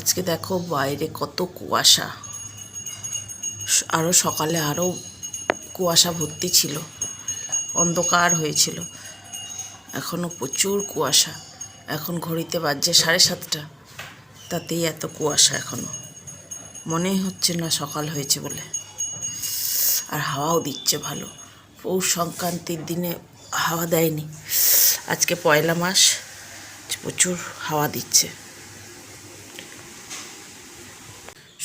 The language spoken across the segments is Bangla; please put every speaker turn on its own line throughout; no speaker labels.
আজকে দেখো বাইরে কত কুয়াশা। আরও সকালে আরও কুয়াশা ভর্তি ছিল, অন্ধকার হয়েছিল। এখনও প্রচুর কুয়াশা। এখন ঘড়িতে বাজছে সাড়ে সাতটা, তাতেই এত কুয়াশা এখনও মনেই হচ্ছে না সকাল হয়েছে বলে। আর হাওয়াও দিচ্ছে ভালো। পৌষ সংক্রান্তির দিনে হাওয়া দেয়নি। আজকে পয়লা মাস, প্রচুর হাওয়া দিচ্ছে।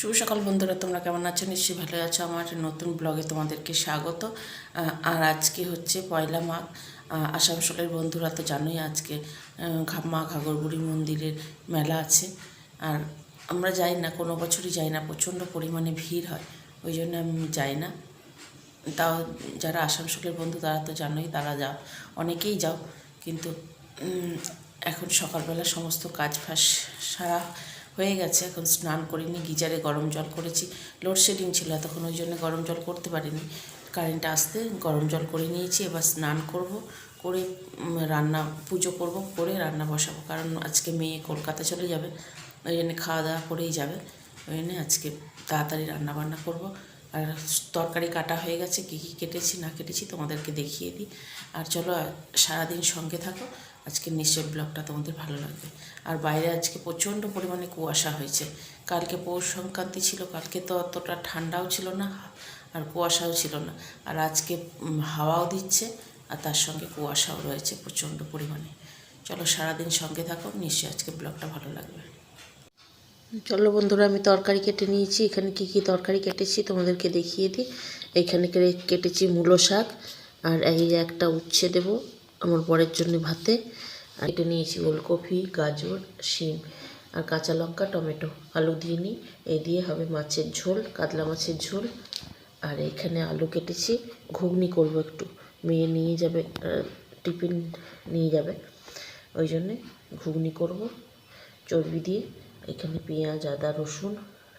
শুভ সকাল বন্ধুরা, তোমরা কেমন আছো? নিশ্চয়ই ভালো আছো। আমার নতুন ব্লগে তোমাদেরকে স্বাগত। আর আজকে হচ্ছে পয়লা মাঘ। আসানসোলের বন্ধুরা তো জানোই আজকে মা ঘাগরবুড়ি মন্দিরের মেলা আছে। আর আমরা যাই না, কোনো বছরই যাই না, প্রচণ্ড পরিমাণে ভিড় হয়। ওই জন্য আমি যাই না। তাও যারা আসানসোলের বন্ধু, তারা তো জানোই, তারা যাও। অনেকেই যাও। কিন্তু এখন সকালবেলা সমস্ত কাজ ফাঁস সারা হয়ে গেছে, এখন স্নান করিনি, গিজারে গরম জল করেছি। লোডশেডিং ছিল তখন ওই জন্য গরম জল করতে পারিনি। কারেন্ট আসতে গরম জল করে নিয়েছি, এবার স্নান করব, করে রান্না, পুজো করব, করে রান্না বসাবো, কারণ আজকে মেয়ে কলকাতা চলে যাবে, ওই জন্য খাওয়া দাওয়া করেই যাবে, ওই জন্য আজকে তাড়াতাড়ি রান্না বান্না করব। আর তরকারি কাটা হয়ে গেছে, কী কী কেটেছি না কেটেছি তোমাদেরকে দেখিয়ে দিই। আর চলো সারাদিন সঙ্গে থাকো আজকে নিশ্চয় ব্লগটা তোমাদের ভালো লাগবে। আর বাইরে আজকে প্রচণ্ড পরিমাণে কুয়াশা হয়েছে। কালকে পৌষ সংক্রান্তি ছিল, কালকে তো অতটা ঠান্ডাও ছিল না, আর কুয়াশাও ছিল না। আর আজকে হাওয়াও দিচ্ছে, আর তার সঙ্গে কুয়াশাও রয়েছে প্রচণ্ড পরিমাণে। চলো, সারাদিন সঙ্গে থাকো নিশ্চয়ই আজকে ব্লগটা ভালো লাগবে। চলো বন্ধুরা, আমি তরকারি কেটে নিয়েছি। এখানে কি কি তরকারি কেটেছি তোমাদেরকে দেখিয়ে দিই। এখানে কেটেছি মূলো শাক আর এই একটা উচ্ছে দেবো আমার বরের জন্য ভাতে। আর কেটে নিয়েছি ওলকপি, গাজর, শিম আর কাঁচা লঙ্কা, টমেটো। আলু দিয়ে নিই। এই দিয়ে হবে মাছের ঝোল, কাতলা মাছের ঝোল। আর এখানে আলু কেটেছি। ঘুগনি করব একটু। মেয়ে নিয়ে যাবে টিফিন নিয়ে যাবে। ওই জন্যে ঘুগনি করব। চর্বি দিয়ে এখানে পেঁয়াজ, আদা, রসুন,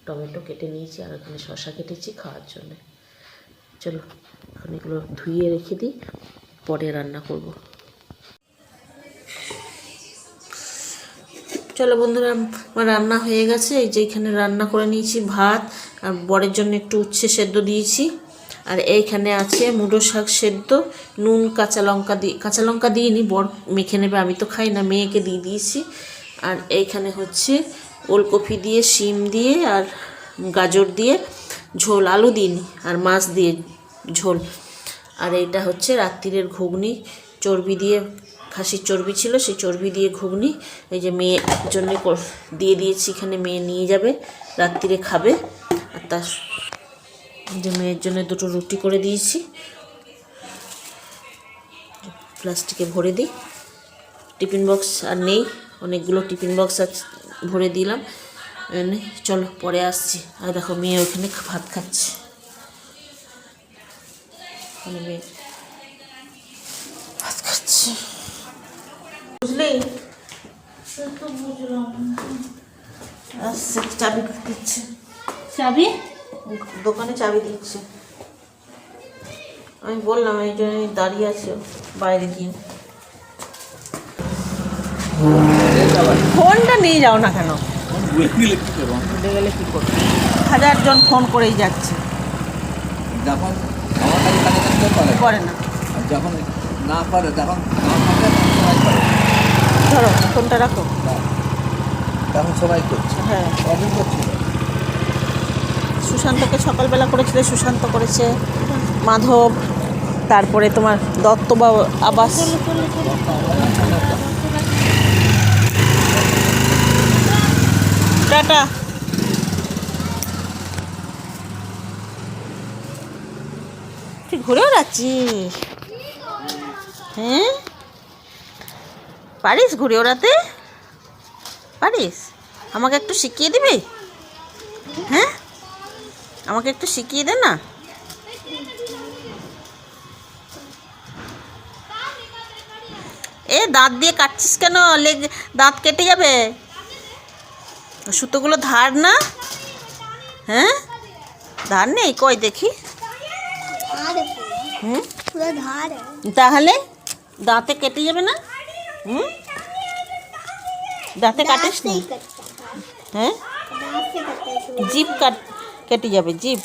টমেটো কেটে নিয়েছি আর এখানে শসা কেটেছি খাওয়ার জন্য। চলো, এখন এগুলো ধুয়ে রেখে দিই, পরে রান্না করব। চলো বন্ধুরা, আমার রান্না হয়ে গেছে। এই যে এখানে রান্না করে নিয়েছি ভাত আর বরের জন্য একটু উচ্ছে সেদ্ধ দিয়েছি। আর এইখানে আছে মুড়ো শাক সেদ্ধ, নুন, কাঁচা লঙ্কা দিয়ে কাঁচা লঙ্কা দিইনি, বর মেখে নেবে, আমি তো খাই না, মেয়েকে দিয়ে দিয়েছি। আর এইখানে হচ্ছে ওলকপি দিয়ে, শিম দিয়ে আর গাজর দিয়ে ঝোল, আলু দিইনি আর মাছ দিয়ে ঝোল। আর এইটা হচ্ছে রাত্রিরের ঘুগনি। চর্বি দিয়ে, খাসির চর্বি ছিল, সেই চর্বি দিয়ে ঘুগনি। এই যে মেয়ে জন্য দিয়ে দিয়েছি, এখানে মেয়ে নিয়ে যাবে, রাত্রিরে খাবে। আর তার যে মেয়ের জন্য দুটো রুটি করে দিয়েছি। প্লাস্টিকে ভরে দিই। টিফিন বক্স আর নেই, অনেকগুলো টিফিন বক্স আজ ভরে দিলাম। এনে চলো পরে আসছি। আর দেখো মেয়ে ওখানে ভাত খাচ্ছে। মেয়ে ভাত খাচ্ছে। বুঝলি? চাবি দিচ্ছে।
চাবি?
দোকানে চাবি দিচ্ছে। আমি বললাম এই জন্য দাঁড়িয়ে আছে বাইরে গিয়ে।
ফোনটা নিয়ে যাও না কেন?
ভুলে গেলে কী করব
ভুলে গেলে কী করব?
হাজার জন ফোন করেই যাচ্ছে।
যখন
করে না।
যখন না পারে তখন
ধরো ফোনটা রাখো।
তখন সবাই করছে।
হ্যাঁ। সুশান্তকে সকালবেলা করেছিলে সুশান্ত করেছে। মাধব তারপরে তোমার দত্ত বা আবাস। টাটা। তুই ঘুরে বেড়াচ্ছিস হ্যাঁ? পারিস ঘুরে ওড়াতে? পারিস? আমাকে একটু শিখিয়ে দিবি? হ্যাঁ? আমাকে একটু শিখিয়ে দে না। এ দাঁত দিয়ে কাটছিস কেন? লেগ, দাঁত কেটে যাবে। সুতোগুলো ধার না? হ্যাঁ? ধার নেই? কয় দেখি। হুম? তাহলে দাঁতে কেটে যাবে না? হুম? দাঁতে কাটিস নি? হ্যাঁ?
জিপ কাট কেটে যাবে জিপ।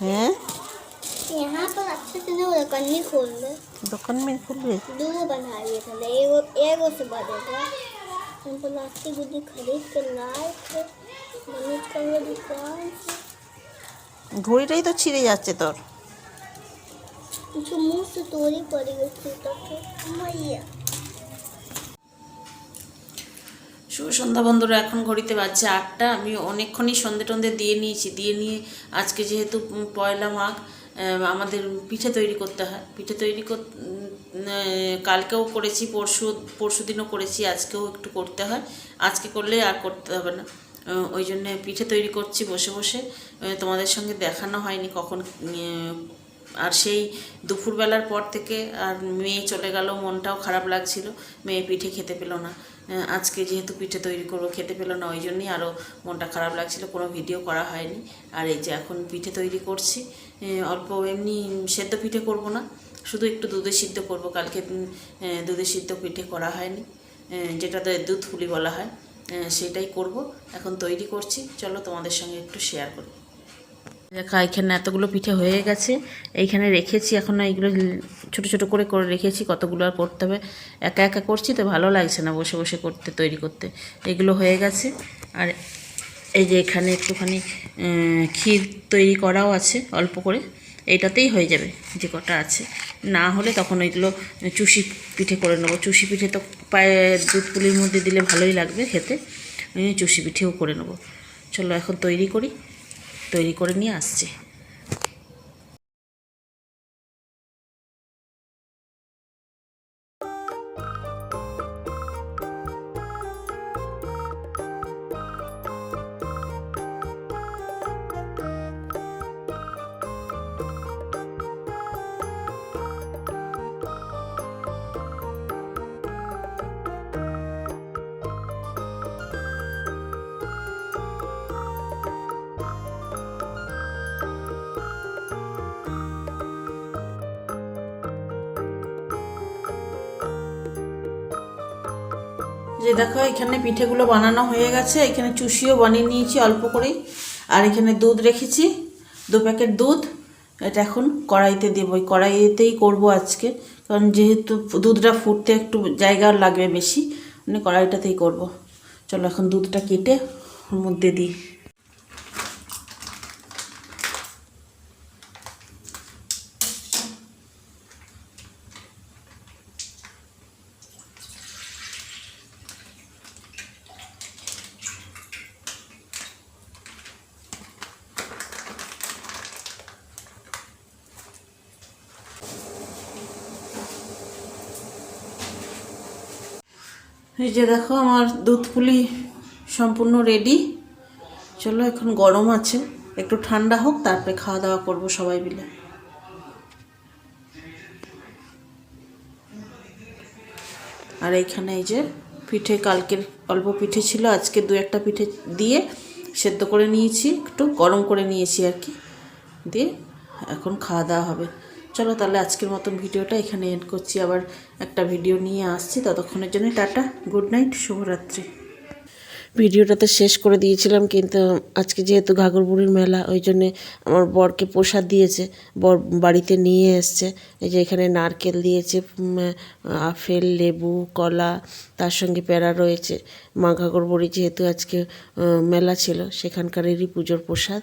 হ্যাঁ?
यहाँ पर अच्छे से नहीं होगा कन्नी खोल ले
দোকান में খুলবে
दो बना लिए थे एगो एगो से बनेगा हम प्लास्टिक गुड्डी खरीद के लाए थे मनोज का वो दुकान से
ঘড়িটাই তো ছিঁড়ে যাচ্ছে তোর
जो मुंह से तोड़ी पड़ी गई टूटा के मैया
শুভ সন্ধ্যা বন্ধুরা এখন ঘড়িতে বাজছে আটটা আমি অনেকক্ষণই সন্ধে টন্ধে দিয়ে নিয়েছি দিয়ে নিয়ে আজকে যেহেতু উম পয়লা মাঘ আহ, আমাদের পিঠে তৈরি করতে হয়। পিঠে তৈরি কর কালকেও করেছি, পরশু পরশু দিনও করেছি, আজকেও একটু করতে হয়। আজকে করলে আর করতে হবে না। ওই জন্যে পিঠে তৈরি করছি বসে বসে। তোমাদের সঙ্গে দেখানো হয়নি কখন আর সেই দুপুরবেলার পর থেকে আর মেয়ে চলে গেল, মনটাও খারাপ লাগছিল। মেয়ে পিঠে খেতে পেল না। আজকে যেহেতু পিঠে তৈরি করব, খেতে পেল না, ওই জন্যই আরও মনটা খারাপ লাগছিল। কোনো ভিডিও করা হয়নি। আর এই যে এখন পিঠে তৈরি করছি। অল্প এমনি সেদ্ধ পিঠে করব না। শুধু একটু দুধে সিদ্ধ করব। কালকে দুধে সিদ্ধ পিঠে করা হয়নি। আহ, যেটা দুধ ফুলি বলা হয় সেটাই করব। এখন তৈরি করছি। চলো তোমাদের সঙ্গে একটু শেয়ার করি। দেখা এখানে এতগুলো পিঠে হয়ে গেছে। এইখানে রেখেছি এখন। এইগুলো ছোট ছোট করে করে রেখেছি। কতগুলো আর করতে হবে? একা একা করছি তো ভালো লাগছে না বসে বসে করতে তৈরি করতে। এগুলো হয়ে গেছে। আর এই যে এখানে একটুখানি ক্ষীর তৈরি করাও আছে, অল্প করে। এইটাতেই হয়ে যাবে যে কটা আছে। না হলে তখন ওইগুলো চুষি পিঠে করে নেব। চুষি পিঠে তো পায়ে দুধ পুলির মধ্যে দিলে ভালোই লাগবে খেতে। চুষি পিঠেও করে নেব। চলো এখন তৈরি করি। তৈরি করে নিয়ে আসছি। যে দেখো, এখানে পিঠেগুলো বানানো হয়ে গেছে। এখানে চুষিও বানিয়ে নিয়েছি অল্প করেই। আর এখানে দুধ রেখেছি, দু প্যাকেট দুধ। এটা এখন কড়াইতে দেবো। কড়াইতেই করব আজকে। কারণ যেহেতু দুধটা ফুটতে একটু জায়গা লাগবে বেশি মানে কড়াইটাতেই করব। চলো এখন দুধটা কেটে ওর মধ্যে দিই। এই যে দেখো আমার দুধ পুলি সম্পূর্ণ রেডি চলো, এখন গরম আছে। একটু ঠান্ডা হোক, তারপরে খাওয়া দাওয়া করব সবাই মিলে। আর এইখানে এই যে পিঠে, কালকের অল্প পিঠে ছিল, আজকে দু একটা পিঠে দিয়ে সেদ্ধ করে নিয়েছি, একটু গরম করে নিয়েছি আর কি। দিয়ে এখন খাওয়া দাওয়া হবে। চলো তাহলে আজকের মতন ভিডিওটা এখানে এন্ড করছি। আবার একটা ভিডিও নিয়ে আসছি। ততক্ষণের জন্য টাটা গুড নাইট শুভরাত্রি। ভিডিওটাতে শেষ করে দিয়েছিলাম, কিন্তু আজকে যেহেতু ঘাগরবুড়ির মেলা, ওই জন্যে আমার বরকে প্রসাদ দিয়েছে। বর বাড়িতে নিয়ে এসছে। এই যে এখানে নারকেল দিয়েছে আপেল, লেবু, কলা, তার সঙ্গে প্যারা রয়েছে। মা ঘাগরবুড়ি যেহেতু আজকে মেলা ছিল, সেখানকারেরই পুজোর প্রসাদ।